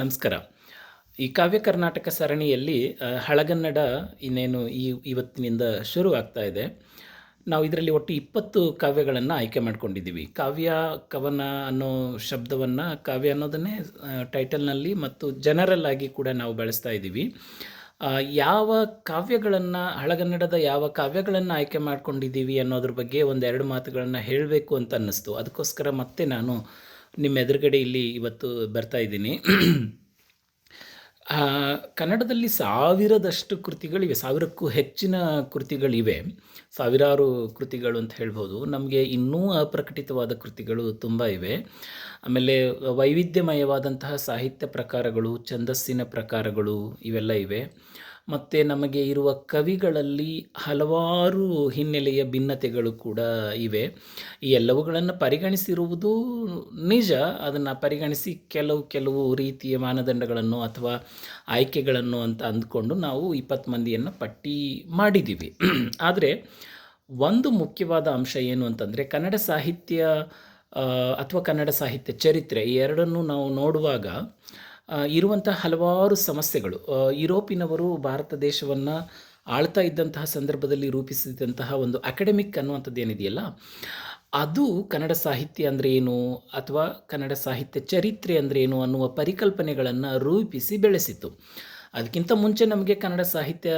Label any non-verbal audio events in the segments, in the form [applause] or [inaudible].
ನಮಸ್ಕಾರ. ಈ ಕಾವ್ಯ ಕರ್ನಾಟಕ ಸರಣಿಯಲ್ಲಿ ಹಳಗನ್ನಡ ಇನ್ನೇನು ಈ ಇವತ್ತಿನಿಂದ ಶುರು ಆಗ್ತಾ ಇದೆ. ನಾವು ಇದರಲ್ಲಿ ಒಟ್ಟು ಇಪ್ಪತ್ತು ಕಾವ್ಯಗಳನ್ನು ಆಯ್ಕೆ ಮಾಡಿಕೊಂಡಿದ್ದೀವಿ. ಕಾವ್ಯ, ಕವನ ಅನ್ನೋ ಶಬ್ದವನ್ನು, ಕಾವ್ಯ ಅನ್ನೋದನ್ನೇ ಟೈಟಲ್ನಲ್ಲಿ ಮತ್ತು ಜನರಲ್ ಆಗಿ ಕೂಡ ನಾವು ಬಳಸ್ತಾ ಇದ್ದೀವಿ. ಯಾವ ಕಾವ್ಯಗಳನ್ನು, ಹಳಗನ್ನಡದ ಯಾವ ಕಾವ್ಯಗಳನ್ನು ಆಯ್ಕೆ ಮಾಡ್ಕೊಂಡಿದ್ದೀವಿ ಅನ್ನೋದ್ರ ಬಗ್ಗೆ ಒಂದೆರಡು ಮಾತುಗಳನ್ನು ಹೇಳಬೇಕು ಅಂತ ಅನ್ನಿಸ್ತು. ಅದಕ್ಕೋಸ್ಕರ ಮತ್ತೆ ನಾನು ನಿಮ್ಮ ಎದುರುಗಡೆ ಇಲ್ಲಿ ಇವತ್ತು ಬರ್ತಾ ಇದ್ದೀನಿ. ಕನ್ನಡದಲ್ಲಿ ಸಾವಿರದಷ್ಟು ಕೃತಿಗಳಿವೆ, ಸಾವಿರಕ್ಕೂ ಹೆಚ್ಚಿನ ಕೃತಿಗಳಿವೆ. ಸಾವಿರಾರು ಕೃತಿಗಳು ಅಂತ ಹೇಳ್ಬೋದು. ನಮಗೆ ಇನ್ನೂ ಅಪ್ರಕಟಿತವಾದ ಕೃತಿಗಳು ತುಂಬ ಇವೆ. ಆಮೇಲೆ ವೈವಿಧ್ಯಮಯವಾದಂತಹ ಸಾಹಿತ್ಯ ಪ್ರಕಾರಗಳು, ಛಂದಸ್ಸಿನ ಪ್ರಕಾರಗಳು ಇವೆಲ್ಲ ಇವೆ. ಮತ್ತು ನಮಗೆ ಇರುವ ಕವಿಗಳಲ್ಲಿ ಹಲವಾರು ಹಿನ್ನೆಲೆಯ ಭಿನ್ನತೆಗಳು ಕೂಡ ಇವೆ. ಈ ಎಲ್ಲವುಗಳನ್ನು ಪರಿಗಣಿಸಿರುವುದು ನಿಜ. ಅದನ್ನು ಪರಿಗಣಿಸಿ ಕೆಲವು ಕೆಲವು ರೀತಿಯ ಮಾನದಂಡಗಳನ್ನು ಅಥವಾ ಆಯ್ಕೆಗಳನ್ನು ಅಂತ ಅಂದ್ಕೊಂಡು ನಾವು ಇಪ್ಪತ್ತು ಮಂದಿಯನ್ನು ಪಟ್ಟಿ ಮಾಡಿದ್ದೀವಿ ಆದರೆ ಒಂದು ಮುಖ್ಯವಾದ ಅಂಶ ಏನು ಅಂತಂದರೆ ಕನ್ನಡ ಸಾಹಿತ್ಯ ಅಥವಾ ಕನ್ನಡ ಸಾಹಿತ್ಯ ಚರಿತ್ರೆ ಈ ಎರಡನ್ನು ನಾವು ನೋಡುವಾಗ ಇರುವಂಥ ಹಲವಾರು ಸಮಸ್ಯೆಗಳು. ಯುರೋಪಿನವರು ಭಾರತ ದೇಶವನ್ನು ಆಳ್ತಾ ಇದ್ದಂತಹ ಸಂದರ್ಭದಲ್ಲಿ ರೂಪಿಸಿದಂತಹ ಒಂದು ಅಕಾಡೆಮಿಕ್ ಅನ್ನುವಂಥದ್ದು ಏನಿದೆಯಲ್ಲ, ಅದು ಕನ್ನಡ ಸಾಹಿತ್ಯ ಅಂದರೆ ಏನು ಅಥವಾ ಕನ್ನಡ ಸಾಹಿತ್ಯ ಚರಿತ್ರೆ ಅಂದರೆ ಏನು ಅನ್ನುವ ಪರಿಕಲ್ಪನೆಗಳನ್ನು ರೂಪಿಸಿ ಬೆಳೆಸಿತು ಅದಕ್ಕಿಂತ ಮುಂಚೆ ನಮಗೆ ಕನ್ನಡ ಸಾಹಿತ್ಯ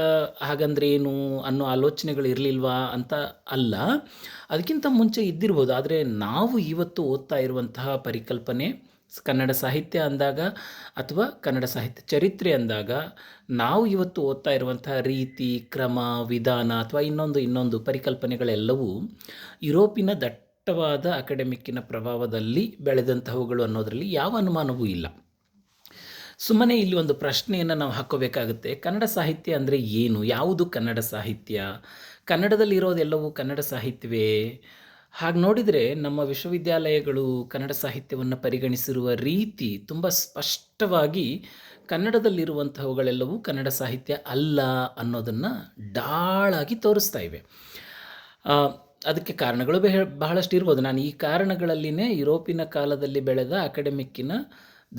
ಹಾಗಂದ್ರೆ ಏನು ಅನ್ನೋ ಆಲೋಚನೆಗಳು ಇರಲಿಲ್ವಾ ಅಂತ ಅಲ್ಲ. ಅದಕ್ಕಿಂತ ಮುಂಚೆ ಇದ್ದಿರ್ಬೋದು, ಆದರೆ ನಾವು ಇವತ್ತು ಓದ್ತಾ ಇರುವಂತಹ ಪರಿಕಲ್ಪನೆ ಕನ್ನಡ ಸಾಹಿತ್ಯ ಅಂದಾಗ ಅಥವಾ ಕನ್ನಡ ಸಾಹಿತ್ಯ ಚರಿತ್ರೆ ಅಂದಾಗ ನಾವು ಇವತ್ತು ಓದ್ತಾ ಇರುವಂತಹ ರೀತಿ, ಕ್ರಮ, ವಿಧಾನ ಅಥವಾ ಇನ್ನೊಂದು ಇನ್ನೊಂದು ಪರಿಕಲ್ಪನೆಗಳೆಲ್ಲವೂ ಯುರೋಪಿನ ದಟ್ಟವಾದ ಅಕಾಡೆಮಿಕ್ಕಿನ ಪ್ರಭಾವದಲ್ಲಿ ಬೆಳೆದಂತಹವುಗಳು ಅನ್ನೋದರಲ್ಲಿ ಯಾವ ಅನುಮಾನವೂ ಇಲ್ಲ. ಸುಮ್ಮನೆ ಇಲ್ಲಿ ಒಂದು ಪ್ರಶ್ನೆಯನ್ನು ನಾವು ಹಾಕೋಬೇಕಾಗುತ್ತೆ ಕನ್ನಡ ಸಾಹಿತ್ಯ ಅಂದರೆ ಏನು? ಯಾವುದು ಕನ್ನಡ ಸಾಹಿತ್ಯ? ಕನ್ನಡದಲ್ಲಿರೋದೆಲ್ಲವೂ ಕನ್ನಡ ಸಾಹಿತ್ಯವೇ? ಹಾಗೆ ನೋಡಿದರೆ ನಮ್ಮ ವಿಶ್ವವಿದ್ಯಾಲಯಗಳು ಕನ್ನಡ ಸಾಹಿತ್ಯವನ್ನು ಪರಿಗಣಿಸಿರುವ ರೀತಿ ತುಂಬ ಸ್ಪಷ್ಟವಾಗಿ ಕನ್ನಡದಲ್ಲಿರುವಂತಹವುಗಳೆಲ್ಲವೂ ಕನ್ನಡ ಸಾಹಿತ್ಯ ಅಲ್ಲ ಅನ್ನೋದನ್ನು ಡಾಳಾಗಿ ತೋರಿಸ್ತಾ ಇವೆ. ಅದಕ್ಕೆ ಕಾರಣಗಳು ಬೇ, ಬಹಳಷ್ಟು ಇರ್ಬೋದು. ನಾನು ಈ ಕಾರಣಗಳಲ್ಲಿನೇ ಯುರೋಪಿನ ಕಾಲದಲ್ಲಿ ಬೆಳೆದ ಅಕಾಡೆಮಿಕ್ಕಿನ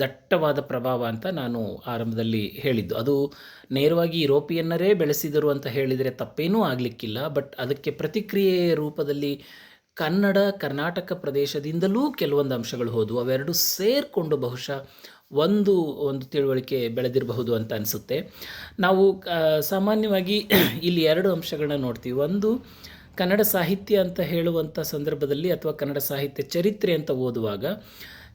ದಟ್ಟವಾದ ಪ್ರಭಾವ ಅಂತ ನಾನು ಆರಂಭದಲ್ಲಿ ಹೇಳಿದ್ದು. ಅದು ನೇರವಾಗಿ ಯುರೋಪಿಯನ್ನರೇ ಬೆಳೆಸಿದರು ಅಂತ ಹೇಳಿದರೆ ತಪ್ಪೇನೂ ಆಗಲಿಕ್ಕಿಲ್ಲ. ಬಟ್ ಅದಕ್ಕೆ ಪ್ರತಿಕ್ರಿಯೆಯ ರೂಪದಲ್ಲಿ ಕನ್ನಡ, ಕರ್ನಾಟಕ ಪ್ರದೇಶದಿಂದಲೂ ಕೆಲವೊಂದು ಅಂಶಗಳು ಹೋದವು. ಅವೆರಡು ಸೇರಿಕೊಂಡು ಬಹುಶಃ ಒಂದು ಒಂದು ತಿಳುವಳಿಕೆ ಬೆಳೆದಿರಬಹುದು ಅಂತ ಅನಿಸುತ್ತೆ. ನಾವು ಸಾಮಾನ್ಯವಾಗಿ [clears throat] ಇಲ್ಲಿ ಎರಡು ಅಂಶಗಳನ್ನ ನೋಡ್ತೀವಿ. ಒಂದು, ಕನ್ನಡ ಸಾಹಿತ್ಯ ಅಂತ ಹೇಳುವಂಥ ಸಂದರ್ಭದಲ್ಲಿ ಅಥವಾ ಕನ್ನಡ ಸಾಹಿತ್ಯ ಚರಿತ್ರೆ ಅಂತ ಓದುವಾಗ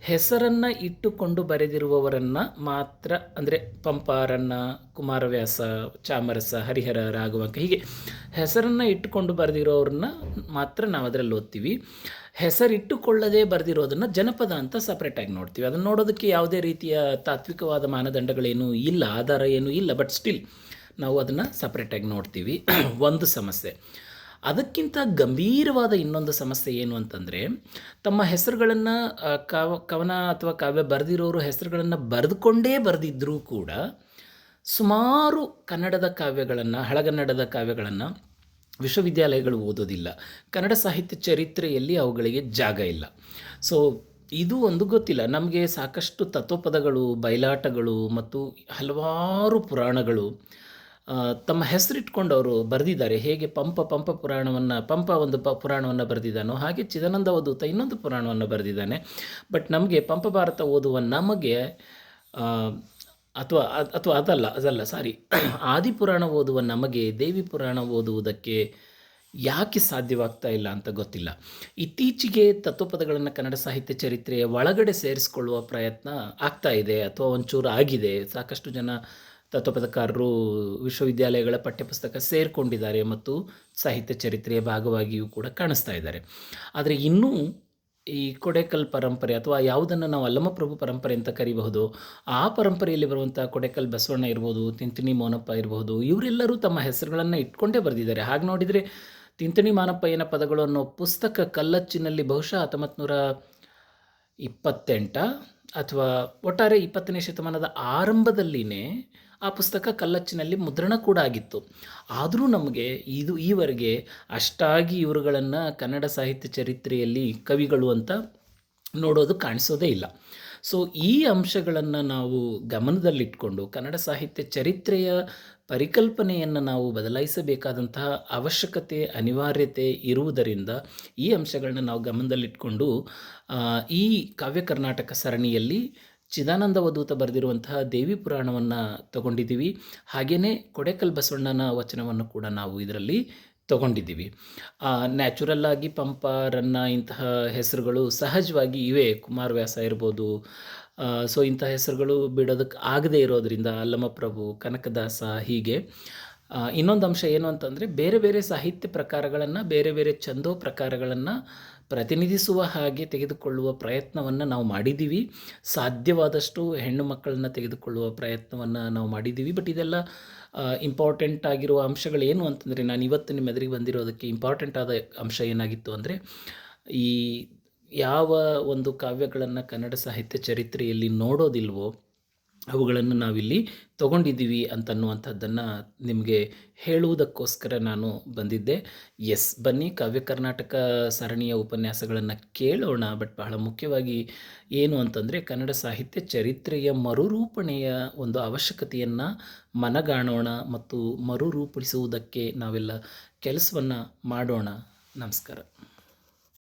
ಹೆಸರನ್ನು ಇಟ್ಟುಕೊಂಡು ಬರೆದಿರುವವರನ್ನು ಮಾತ್ರ, ಅಂದರೆ ಪಂಪಾರನ್ನ, ಕುಮಾರವ್ಯಾಸ, ಚಾಮರಸ, ಹರಿಹರ, ರಾಘವಂಕ, ಹೀಗೆ ಹೆಸರನ್ನು ಇಟ್ಟುಕೊಂಡು ಬರೆದಿರೋರನ್ನ ಮಾತ್ರ ನಾವು ಅದರಲ್ಲಿ ಓದ್ತೀವಿ. ಹೆಸರಿಟ್ಟುಕೊಳ್ಳದೆ ಬರೆದಿರೋದನ್ನು ಜನಪದ ಅಂತ ಸಪ್ರೇಟಾಗಿ ನೋಡ್ತೀವಿ. ಅದನ್ನು ನೋಡೋದಕ್ಕೆ ಯಾವುದೇ ರೀತಿಯ ತಾತ್ವಿಕವಾದ ಮಾನದಂಡಗಳೇನೂ ಇಲ್ಲ, ಆಧಾರ ಏನೂ ಇಲ್ಲ ಬಟ್ ಸ್ಟಿಲ್ ನಾವು ಅದನ್ನು ಸಪ್ರೇಟಾಗಿ ನೋಡ್ತೀವಿ. [clears throat] ಒಂದು ಸಮಸ್ಯೆ. ಅದಕ್ಕಿಂತ ಗಂಭೀರವಾದ ಇನ್ನೊಂದು ಸಮಸ್ಯೆ ಏನು ಅಂತಂದರೆ, ತಮ್ಮ ಹೆಸರುಗಳನ್ನು ಕಾವ, ಕವನ ಅಥವಾ ಕಾವ್ಯ ಬರೆದಿರೋರು ಹೆಸರುಗಳನ್ನು ಬರೆದುಕೊಂಡೇ ಬರೆದಿದ್ದರೂ ಕೂಡ ಸುಮಾರು ಕನ್ನಡದ ಕಾವ್ಯಗಳನ್ನು, ಹಳಗನ್ನಡದ ಕಾವ್ಯಗಳನ್ನು ವಿಶ್ವವಿದ್ಯಾಲಯಗಳು ಓದೋದಿಲ್ಲ. ಕನ್ನಡ ಸಾಹಿತ್ಯ ಚರಿತ್ರೆಯಲ್ಲಿ ಅವುಗಳಿಗೆ ಜಾಗ ಇಲ್ಲ. ಸೊ ಇದು ಒಂದು ಗೊತ್ತಿಲ್ಲ. ನಮಗೆ ಸಾಕಷ್ಟು ತತ್ವಪದಗಳು, ಬಯಲಾಟಗಳು ಮತ್ತು ಹಲವಾರು ಪುರಾಣಗಳು ತಮ್ಮ ಹೆಸರಿಟ್ಕೊಂಡು ಅವರು ಬರೆದಿದ್ದಾರೆ. ಹೇಗೆ ಪಂಪ ಪಂಪ ಪುರಾಣವನ್ನು, ಪಂಪ ಒಂದು ಪ ಪುರಾಣವನ್ನು ಬರೆದಿದ್ದಾನೋ ಹಾಗೆ ಚಿದಾನಂದ ಓದುತ್ತ ಇನ್ನೊಂದು ಪುರಾಣವನ್ನು ಬರೆದಿದ್ದಾನೆ. ಬಟ್ ನಮಗೆ ಪಂಪ ಭಾರತ ಓದುವ ನಮಗೆ ಅಥವಾ ಅಥವಾ ಅದಲ್ಲ ಅದಲ್ಲ, ಸಾರಿ. [clears throat] ಆದಿಪುರಾಣ ಓದುವ ನಮಗೆ, ದೇವಿ ಪುರಾಣ ಓದುವುದಕ್ಕೆ ಯಾಕೆ ಸಾಧ್ಯವಾಗ್ತಾ ಇಲ್ಲ ಅಂತ ಗೊತ್ತಿಲ್ಲ. ಇತ್ತೀಚೆಗೆ ತತ್ವಪದಗಳನ್ನು ಕನ್ನಡ ಸಾಹಿತ್ಯ ಚರಿತ್ರೆಯ ಒಳಗಡೆ ಸೇರಿಸ್ಕೊಳ್ಳುವ ಪ್ರಯತ್ನ ಆಗ್ತಾ ಇದೆ, ಅಥವಾ ಒಂಚೂರು ಆಗಿದೆ. ಸಾಕಷ್ಟು ಜನ ತತ್ವಪದಕಾರರು ವಿಶ್ವವಿದ್ಯಾಲಯಗಳ ಪಠ್ಯಪುಸ್ತಕ ಸೇರಿಕೊಂಡಿದ್ದಾರೆ ಮತ್ತು ಸಾಹಿತ್ಯ ಚರಿತ್ರೆಯ ಭಾಗವಾಗಿಯೂ ಕೂಡ ಕಾಣಿಸ್ತಾ ಇದ್ದಾರೆ. ಆದರೆ ಇನ್ನೂ ಈ ಕೊಡೆಕಲ್ ಪರಂಪರೆ ಅಥವಾ ಯಾವುದನ್ನು ನಾವು ಅಲ್ಲಮಪ್ರಭು ಪರಂಪರೆ ಅಂತ ಕರಿಬಹುದು, ಆ ಪರಂಪರೆಯಲ್ಲಿ ಬರುವಂಥ ಕೊಡೆಕಲ್ ಬಸವಣ್ಣ ಇರ್ಬೋದು, ತಿಂತಿಣಿ ಮೋನಪ್ಪ ಇರಬಹುದು ಇವರೆಲ್ಲರೂ ತಮ್ಮ ಹೆಸರುಗಳನ್ನು ಇಟ್ಕೊಂಡೇ ಬರೆದಿದ್ದಾರೆ. ಹಾಗೆ ನೋಡಿದರೆ ತಿಂತಿಣಿ ಮಾನಪ್ಪಯ್ಯನ ಪದಗಳು ಅನ್ನೋ ಪುಸ್ತಕ ಕಲ್ಲಚ್ಚಿನಲ್ಲಿ ಬಹುಶಃ ಹತ್ತೊಂಬತ್ತು ನೂರ ಇಪ್ಪತ್ತೆಂಟ ಅಥವಾ ಒಟ್ಟಾರೆ ಇಪ್ಪತ್ತನೇ ಶತಮಾನದ ಆರಂಭದಲ್ಲಿನೇ ಆ ಪುಸ್ತಕ ಕಲ್ಲಚ್ಚಿನಲ್ಲಿ ಮುದ್ರಣ ಕೂಡ ಆಗಿತ್ತು. ಆದರೂ ನಮಗೆ ಇದು ಈವರೆಗೆ ಅಷ್ಟಾಗಿ ಇವರುಗಳನ್ನು ಕನ್ನಡ ಸಾಹಿತ್ಯ ಚರಿತ್ರೆಯಲ್ಲಿ ಕವಿಗಳು ಅಂತ ನೋಡೋದು ಕಾಣಿಸೋದೇ ಇಲ್ಲ. ಸೊ ಈ ಅಂಶಗಳನ್ನು ನಾವು ಗಮನದಲ್ಲಿಟ್ಕೊಂಡು ಕನ್ನಡ ಸಾಹಿತ್ಯ ಚರಿತ್ರೆಯ ಪರಿಕಲ್ಪನೆಯನ್ನು ನಾವು ಬದಲಾಯಿಸಬೇಕಾದಂತಹ ಅವಶ್ಯಕತೆ, ಅನಿವಾರ್ಯತೆ ಇರುವುದರಿಂದ ಈ ಅಂಶಗಳನ್ನ ನಾವು ಗಮನದಲ್ಲಿಟ್ಕೊಂಡು ಈ ಕಾವ್ಯ ಕರ್ನಾಟಕ ಸರಣಿಯಲ್ಲಿ ಚಿದಾನಂದ ಅವಧೂತ ಬರೆದಿರುವಂತಹ ದೇವಿ ಪುರಾಣವನ್ನು ತಗೊಂಡಿದ್ದೀವಿ. ಹಾಗೆಯೇ ಕೊಡೆಕಲ್ ಬಸವಣ್ಣನ ವಚನವನ್ನು ಕೂಡ ನಾವು ಇದರಲ್ಲಿ ತಗೊಂಡಿದ್ದೀವಿ. ನ್ಯಾಚುರಲ್ ಆಗಿ ಪಂಪ, ರನ್ನ ಇಂತಹ ಹೆಸರುಗಳು ಸಹಜವಾಗಿ ಇವೆ. ಕುಮಾರವ್ಯಾಸ ಇರ್ಬೋದು. ಸೊ ಇಂಥ ಹೆಸರುಗಳು ಬಿಡೋದಕ್ಕೆ ಆಗದೇ ಇರೋದರಿಂದ ಅಲ್ಲಮಪ್ರಭು ಕನಕದಾಸ ಹೀಗೆ. ಇನ್ನೊಂದು ಅಂಶ ಏನು ಅಂತಂದರೆ ಬೇರೆ ಬೇರೆ ಸಾಹಿತ್ಯ ಪ್ರಕಾರಗಳನ್ನು, ಬೇರೆ ಬೇರೆ ಛಂದೋ ಪ್ರಕಾರಗಳನ್ನು ಪ್ರತಿನಿಧಿಸುವ ಹಾಗೆ ತೆಗೆದುಕೊಳ್ಳುವ ಪ್ರಯತ್ನವನ್ನು ನಾವು ಮಾಡಿದ್ದೀವಿ ಸಾಧ್ಯವಾದಷ್ಟು ಹೆಣ್ಣು ಮಕ್ಕಳನ್ನ ತೆಗೆದುಕೊಳ್ಳುವ ಪ್ರಯತ್ನವನ್ನು ನಾವು ಮಾಡಿದ್ದೀವಿ ಬಟ್ ಇದೆಲ್ಲ ಇಂಪಾರ್ಟೆಂಟ್ ಆಗಿರುವ ಅಂಶಗಳು ಏನು ಅಂತಂದರೆ ನಾನು ಇವತ್ತು ನಿಮ್ಮ ಎದುರಿಗೆ ಬಂದಿರೋದಕ್ಕೆ ಇಂಪಾರ್ಟೆಂಟ್ ಆದ ಅಂಶ ಏನಾಗಿತ್ತು ಅಂದರೆ, ಈ ಯಾವ ಒಂದು ಕಾವ್ಯಗಳನ್ನು ಕನ್ನಡ ಸಾಹಿತ್ಯ ಚರಿತ್ರೆಯಲ್ಲಿ ನೋಡೋದಿಲ್ವೋ ಅವುಗಳನ್ನು ನಾವಿಲ್ಲಿ ತಗೊಂಡಿದ್ದೀವಿ ಅಂತನ್ನುವಂಥದ್ದನ್ನು ನಿಮಗೆ ಹೇಳುವುದಕ್ಕೋಸ್ಕರ ನಾನು ಬಂದಿದ್ದೆ. ಎಸ್, ಬನ್ನಿ ಕಾವ್ಯ ಕರ್ನಾಟಕ ಸರಣಿಯ ಉಪನ್ಯಾಸಗಳನ್ನು ಕೇಳೋಣ. ಬಟ್ ಬಹಳ ಮುಖ್ಯವಾಗಿ ಏನು ಅಂತಂದರೆ ಕನ್ನಡ ಸಾಹಿತ್ಯ ಚರಿತ್ರೆಯ ಮರುರೂಪಣೆಯ ಒಂದು ಅವಶ್ಯಕತೆಯನ್ನು ಮನಗಾಣೋಣ ಮತ್ತು ಮರುರೂಪಿಸುವುದಕ್ಕೆ ನಾವೆಲ್ಲ ಕೆಲಸವನ್ನು ಮಾಡೋಣ. ನಮಸ್ಕಾರ.